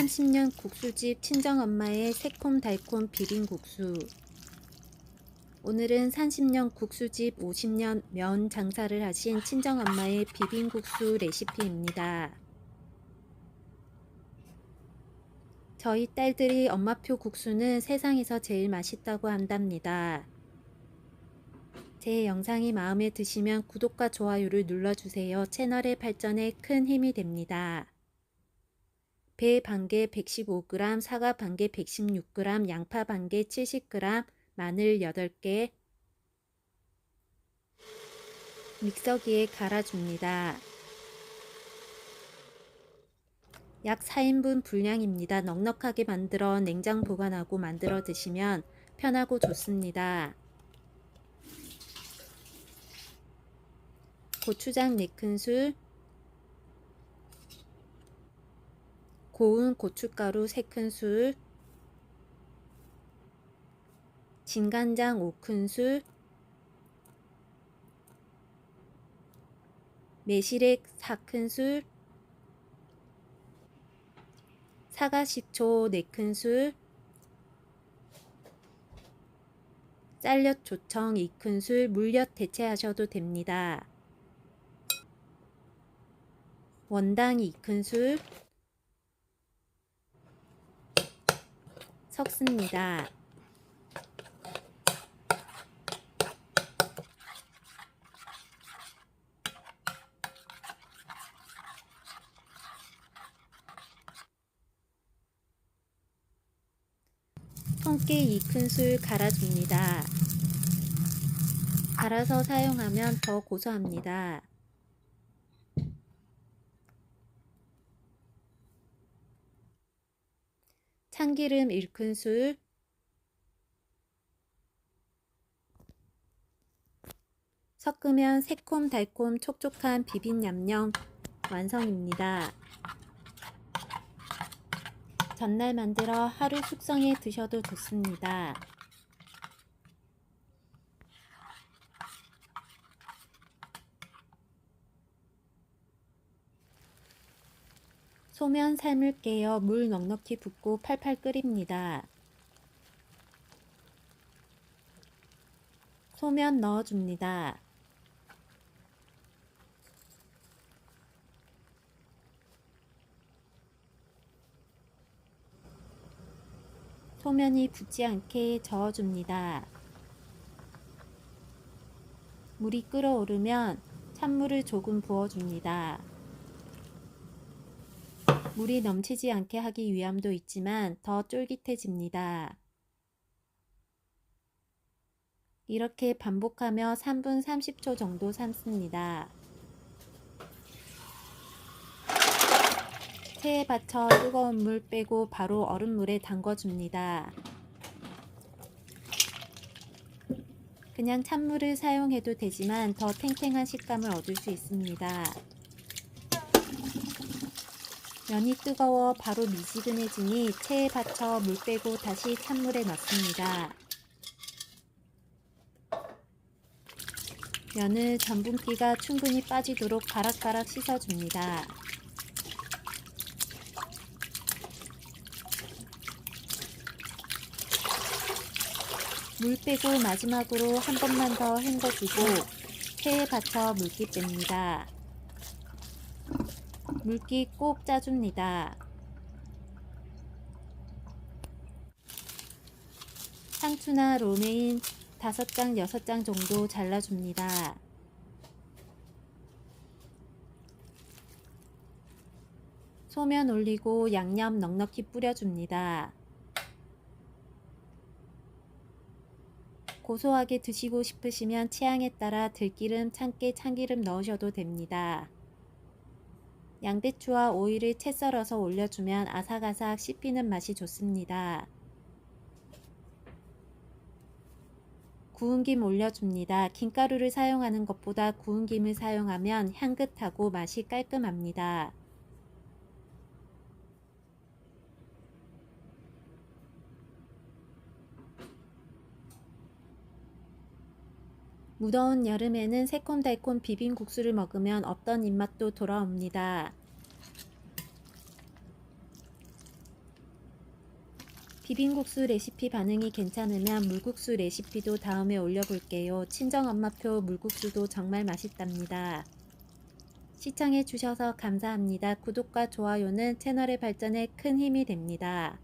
30년 국수집 친정엄마의 새콤달콤 비빔국수. 오늘은 30년 국수집 50년 면 장사를 하신 친정엄마의 비빔국수 레시피입니다. 저희 딸들이 엄마표 국수는 세상에서 제일 맛있다고 한답니다. 제 영상이 마음에 드시면 구독과 좋아요를 눌러주세요. 채널의 발전에 큰 힘이 됩니다. 배 반개 115g, 사과 반개 116g, 양파 반개 70g, 마늘 8개 믹서기에 갈아줍니다. 약 4인분 분량입니다. 넉넉하게 만들어 냉장 보관하고 만들어 드시면 편하고 좋습니다. 고추장 4큰술 고운 고춧가루 3큰술 진간장 5큰술 매실액 4큰술 사과식초 4큰술 쌀엿 조청 2큰술 물엿 대체하셔도 됩니다. 원당 2큰술 섞습니다. 통깨 2큰술 갈아줍니다. 갈아서 사용하면 더 고소합니다. 참기름 1큰술 섞으면 새콤달콤 촉촉한 비빔냠념 완성입니다. 전날 만들어 하루 숙성해 드셔도 좋습니다. 소면 삶을게요. 물 넉넉히 붓고 팔팔 끓입니다. 소면 넣어줍니다. 소면이 붙지 않게 저어줍니다. 물이 끓어오르면 찬물을 조금 부어줍니다. 물이 넘치지 않게 하기 위함도 있지만 더 쫄깃해집니다. 이렇게 반복하며 3분 30초 정도 삶습니다. 체에 받쳐 뜨거운 물 빼고 바로 얼음물에 담궈줍니다. 그냥 찬물을 사용해도 되지만 더 탱탱한 식감을 얻을 수 있습니다. 면이 뜨거워 바로 미지근해지니 체에 받쳐 물 빼고 다시 찬물에 넣습니다. 면을 전분기가 충분히 빠지도록 가락가락 씻어줍니다. 물 빼고 마지막으로 한 번만 더 헹궈주고 체에 받쳐 물기 뺍니다. 물기 꼭 짜줍니다. 상추나 로메인 5장, 6장 정도 잘라줍니다. 소면 올리고 양념 넉넉히 뿌려줍니다. 고소하게 드시고 싶으시면 취향에 따라 들기름, 참깨, 참기름 넣으셔도 됩니다. 양배추와 오이를 채 썰어서 올려주면 아삭아삭 씹히는 맛이 좋습니다. 구운 김 올려줍니다. 김가루를 사용하는 것보다 구운 김을 사용하면 향긋하고 맛이 깔끔합니다. 무더운 여름에는 새콤달콤 비빔국수를 먹으면 없던 입맛도 돌아옵니다. 비빔국수 레시피 반응이 괜찮으면 물국수 레시피도 다음에 올려볼게요. 친정엄마표 물국수도 정말 맛있답니다. 시청해주셔서 감사합니다. 구독과 좋아요는 채널의 발전에 큰 힘이 됩니다.